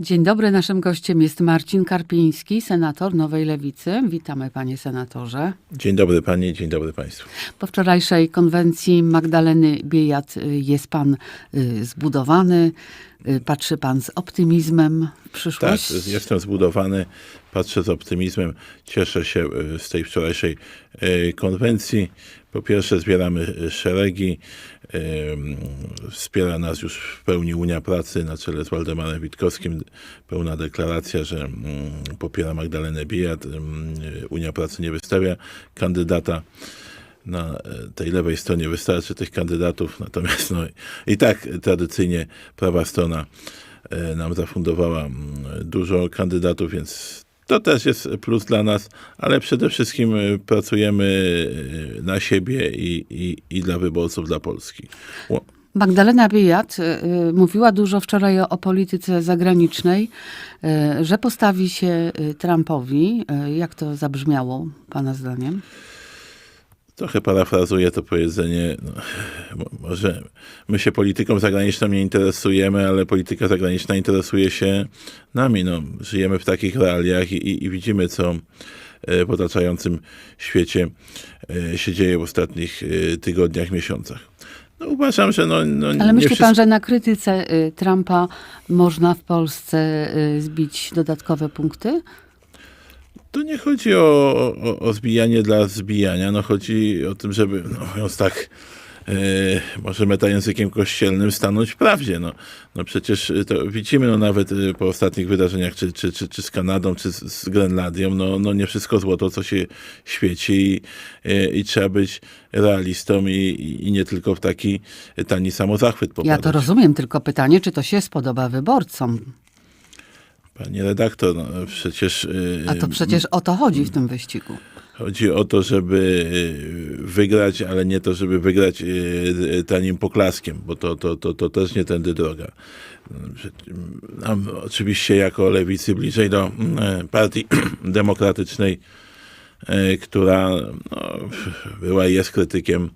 Dzień dobry, naszym gościem jest Marcin Karpiński, senator Nowej Lewicy. Witamy panie senatorze. Dzień dobry pani, dzień dobry państwu. Po wczorajszej konwencji Magdaleny Biejat y, jest pan y, zbudowany, y, patrzy pan z optymizmem w Tak, przyszłość. jestem zbudowany, patrzę z optymizmem, cieszę się z tej wczorajszej konwencji. Po pierwsze zbieramy e, szeregi, e, wspiera nas już w pełni Unia Pracy na czele z Waldemarem Witkowskim. Pełna deklaracja, że popiera Magdalenę Bijat. Mm, Unia Pracy nie wystawia kandydata na e, tej lewej stronie wystarczy tych kandydatów, natomiast no, i tak tradycyjnie prawa strona e, nam zafundowała dużo kandydatów, więc to też jest plus dla nas, ale przede wszystkim e, pracujemy e, na siebie i, i, i dla wyborców, dla Polski. Magdalena Biejat y, mówiła dużo wczoraj o, o polityce zagranicznej, że postawi się Trumpowi. Jak to zabrzmiało pana zdaniem? Trochę parafrazuję to powiedzenie, no, mo- może my się polityką zagraniczną nie interesujemy, ale polityka zagraniczna interesuje się nami. No, żyjemy w takich realiach i, i, i widzimy, co e, w otaczającym świecie e, się dzieje w ostatnich e, tygodniach, miesiącach. No, uważam, że no, no, Ale myśli wszystko- pan, że na krytyce y, Trumpa można w Polsce y, zbić dodatkowe punkty? To nie chodzi o, o, o zbijanie dla zbijania, no chodzi o tym, żeby, no mówiąc tak, e, może metajęzykiem kościelnym, stanąć w prawdzie. No, no przecież to widzimy no nawet e, po ostatnich wydarzeniach, czy, czy, czy, czy z Kanadą, czy z, z Grenlandią, no, no nie wszystko złoto, co się świeci i, e, i trzeba być realistą i, i, nie tylko w taki tani samozachwyt Ja popadać. to rozumiem, tylko pytanie, czy to się spodoba wyborcom? Panie redaktor, no przecież... A to przecież o to chodzi w tym wyścigu. Chodzi o to, żeby y, wygrać, ale nie to, żeby wygrać y, tanim poklaskiem, bo to, to, to, to też nie tędy droga. Nam oczywiście jako lewicy bliżej do partii demokratycznej, y, która no, była i jest krytykiem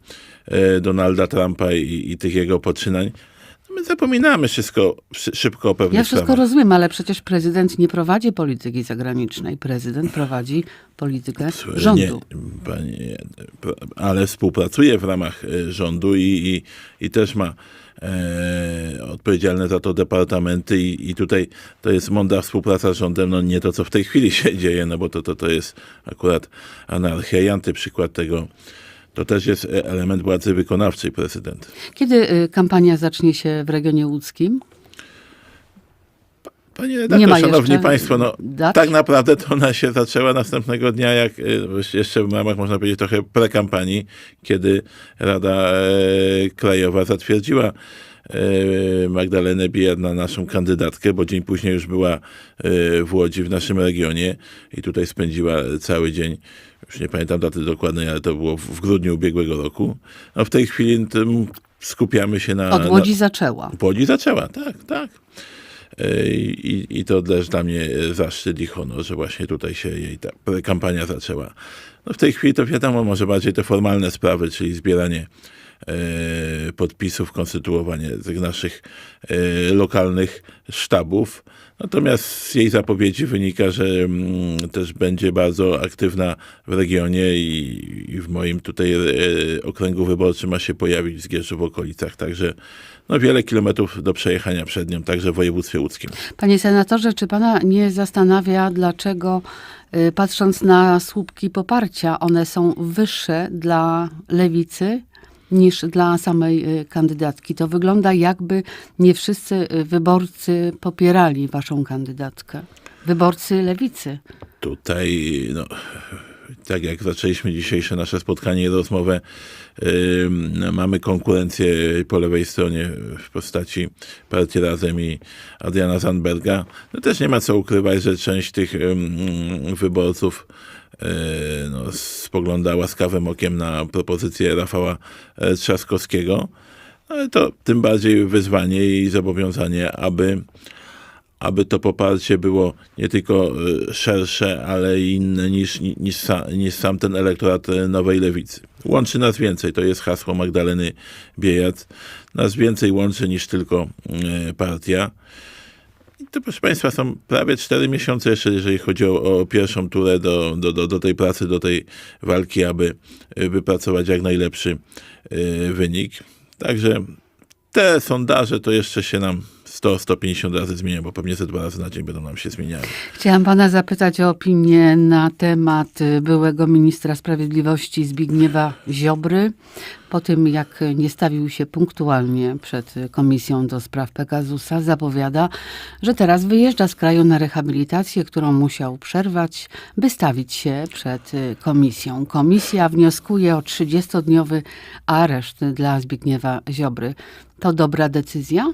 y, Donalda Trumpa i, i tych jego poczynań. My zapominamy wszystko szy- szybko o pewnych Ja wszystko sprawach. rozumiem, ale przecież prezydent nie prowadzi polityki zagranicznej. Prezydent prowadzi politykę rządu. Nie, panie, ale współpracuje w ramach e, rządu i, i, i też ma e, odpowiedzialne za to departamenty i, i tutaj to jest mądra współpraca z rządem, no nie to, co w tej chwili się dzieje, no bo to, to, to jest akurat anarchia i antyprzykład tego. To też jest e, element władzy wykonawczej prezydenta. Kiedy y, kampania zacznie się w regionie łódzkim? Panie Nie redaktor, szanowni państwo, no dat? tak naprawdę to ona się zaczęła następnego dnia, jak e, jeszcze w ramach, można powiedzieć, trochę prekampanii, kiedy Rada e, Krajowa zatwierdziła e, Magdalenę Bijat na naszą kandydatkę, bo dzień później już była e, w Łodzi, w naszym regionie i tutaj spędziła cały dzień, już nie pamiętam daty dokładnej, ale to było w grudniu ubiegłego roku. No w tej chwili tym skupiamy się na... Od Łodzi na, zaczęła. w Łodzi zaczęła, tak, tak. E, I, I to też dla mnie zaszczyt i honor, że właśnie tutaj się jej ta kampania zaczęła. No w tej chwili to wiadomo, może bardziej te formalne sprawy, czyli zbieranie e, podpisów, konstytuowanie tych naszych e, lokalnych sztabów. Natomiast z jej zapowiedzi wynika, że mm, też będzie bardzo aktywna w regionie i, w moim tutaj e, okręgu wyborczym ma się pojawić w Zgierzu w okolicach. Także no, wiele kilometrów do przejechania przed nią, także w województwie łódzkim. Panie senatorze, czy pana nie zastanawia, dlaczego y, patrząc na słupki poparcia, one są wyższe dla lewicy niż dla samej y, kandydatki? To wygląda jakby nie wszyscy y, wyborcy popierali waszą kandydatkę. Wyborcy lewicy. Tutaj, no, tak jak zaczęliśmy dzisiejsze nasze spotkanie i rozmowę, ym, mamy konkurencję po lewej stronie w postaci Partii Razem i Adriana Zandberga. No też nie ma co ukrywać, że część tych ym, wyborców e, no, spogląda łaskawym okiem na propozycję Rafała e, Trzaskowskiego. Ale to tym bardziej wyzwanie i zobowiązanie, aby aby to poparcie było nie tylko y, szersze, ale i inne niż, niż, niż sam ten elektorat y, Nowej Lewicy. Łączy nas więcej, to jest hasło Magdaleny Biejat. Nas więcej łączy niż tylko e, partia. I to, proszę Państwa, są prawie cztery miesiące jeszcze, jeżeli chodzi o, o pierwszą turę do, do, do, do tej pracy, do tej walki, aby e, wypracować jak najlepszy e, wynik. Także te sondaże to jeszcze się nam 100-150 razy zmienią, bo pewnie ze dwa razy na dzień będą nam się zmieniały. Chciałam pana zapytać o opinię na temat y, byłego ministra sprawiedliwości Zbigniewa Ziobry. Po tym, jak nie stawił się punktualnie przed komisją do spraw Pegasusa, zapowiada, że teraz wyjeżdża z kraju na rehabilitację, którą musiał przerwać, by stawić się przed y, komisją. Komisja wnioskuje o 30-dniowy areszt dla Zbigniewa Ziobry. To dobra decyzja?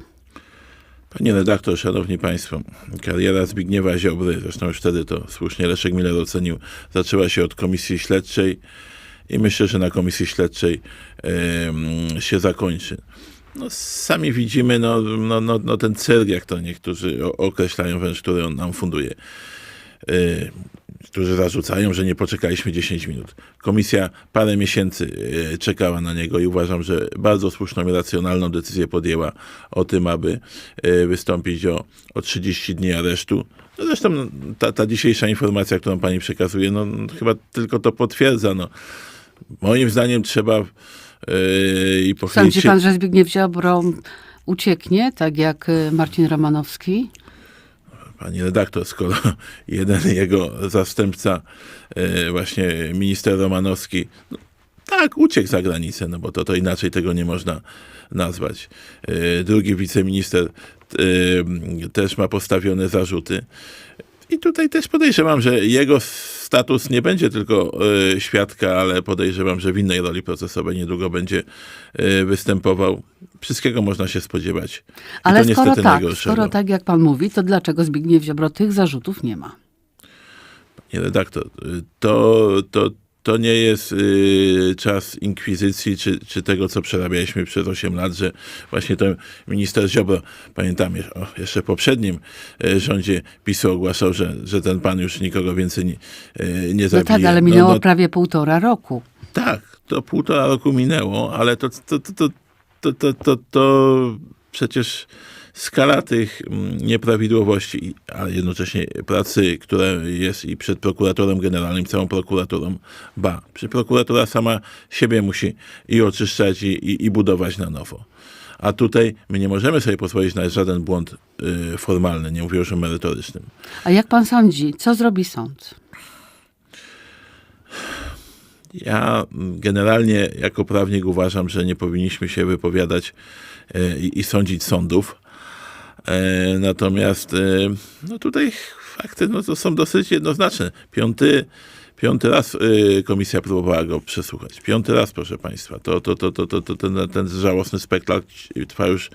Panie redaktor, szanowni państwo, kariera Zbigniewa Ziobry, zresztą już wtedy to słusznie Leszek Miller ocenił, zaczęła się od komisji śledczej i myślę, że na komisji śledczej em, się zakończy. No, sami widzimy no, no, no, no ten cyrk, jak to niektórzy określają wręcz, który on nam funduje. Y, którzy zarzucają, że nie poczekaliśmy 10 minut. Komisja parę miesięcy y, czekała na niego i uważam, że bardzo słuszną i racjonalną decyzję podjęła o tym, aby y, wystąpić o, o 30 dni aresztu. No zresztą no, ta, ta dzisiejsza informacja, którą pani przekazuje, no chyba tylko to potwierdza. No. Moim zdaniem trzeba yy, i pochylić Sądzi się... pan, że Zbigniew Ziobro ucieknie, tak jak Marcin Romanowski? Pani redaktor, skoro jeden jego zastępca, e, właśnie minister Romanowski, no, tak, uciekł za granicę, no bo to, to inaczej tego nie można nazwać. E, Drugi wiceminister e, też ma postawione zarzuty. I tutaj też podejrzewam, że jego status nie będzie tylko e, świadka, ale podejrzewam, że w innej roli procesowej niedługo będzie e, występował. Wszystkiego można się spodziewać. I Ale to skoro tak, najgorszego. skoro tak jak pan mówi, to dlaczego Zbigniew Ziobro tych zarzutów nie ma? Nie, redaktor, y, to, to, to nie jest y, czas inkwizycji, czy, czy tego, co przerabialiśmy przez 8 lat, że właśnie to minister Ziobro, pamiętam, o, jeszcze w poprzednim y, rządzie PiSu ogłaszał, że, że ten pan już nikogo więcej nie, y, nie No zabije. tak, ale minęło no, no, prawie półtora roku. tak, to półtora roku minęło, ale to, to, to, to, to, to, to, to przecież skala tych mm, nieprawidłowości, a jednocześnie pracy, która jest i przed prokuratorem generalnym, całą prokuraturą, ba, przy prokuratura sama siebie musi i oczyszczać, i, i, i budować na nowo. A tutaj my nie możemy sobie pozwolić na żaden błąd y, formalny, nie mówię już o merytorycznym. A jak pan sądzi, co zrobi sąd? Ja mm, generalnie jako prawnik uważam, że nie powinniśmy się wypowiadać i, i sądzić sądów. E, Natomiast e, no tutaj fakty no to są dosyć jednoznaczne. Piąty, piąty raz e, komisja próbowała go przesłuchać. Piąty raz, proszę Państwa. To, to, to, to, to, to ten, ten żałosny spektakl trwa już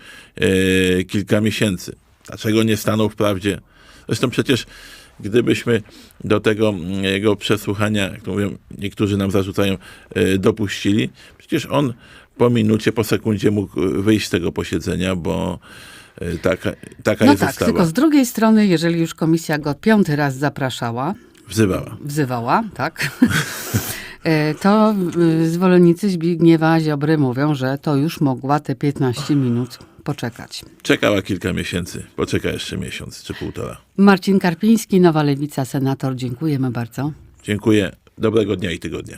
kilka miesięcy. Dlaczego nie stanął w prawdzie? Zresztą przecież gdybyśmy do tego jego przesłuchania, jak mówią, niektórzy nam zarzucają, dopuścili, przecież on po minucie, po sekundzie mógł wyjść z tego posiedzenia, bo taka, taka No jest tak, ustawa. tylko z drugiej strony, jeżeli już komisja go piąty raz zapraszała, Wzywała. wzywała, tak, e, to y, zwolennicy Zbigniewa Ziobry mówią, że to już mogła te 15 minut poczekać. Czekała kilka miesięcy, poczeka jeszcze miesiąc czy półtora. Marcin Karpiński, Nowa Lewica, senator, dziękujemy bardzo. Dziękuję. Dobrego dnia i tygodnia.